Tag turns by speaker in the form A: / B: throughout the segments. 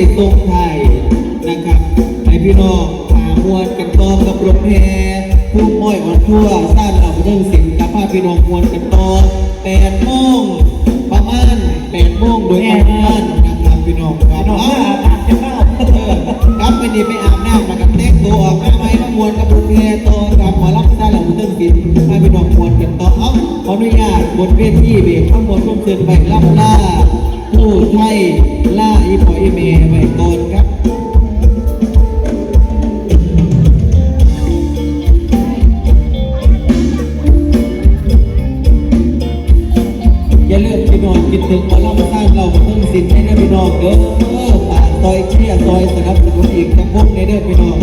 A: ยทรงไทยนะครับให้พี่น้องพามวลกันต่อกับรถแห่ผู้ม้อยอ่อนทั่วสร้างเราเรื่องสิ่งกับพาพี่น้องมวลกันต่อแปดโมงประมาณแปดโมงโดยประมาณนะครับพี่น้องครับน้องเอามา
B: อาบน้ำจะเข้าเออ
A: กลับไปนี่ไปอาบน้ำแล้วก็แต่งตัวออกมาใหม่มามวลกับรถแห่ต่อกับหมอลำสร้างเราเรื่องสิ่งให้พี่น้องมวลกันต่อเอาขออนุญาตบนเวทีเบรกข้างบนร่วมเชิญไปล่ำล่า ผู้ไทยล่าอีพออีเมย์ไว้ก่อนครับอย่าเลืมพี่น้องคิดถึงหมอลำสร้างเราเพิ่งสินให้นะพี่น้องเด้อฝาซอยเชี่ยซอยสนับสนุนอีกทั้งพวกในเด้อพี่น้อง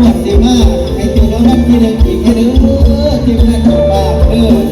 A: วัดสีมาให้ตัวน้องนั่นที่เล็กอีกให้เด้อที่เพื่อนของบ้านเด้อ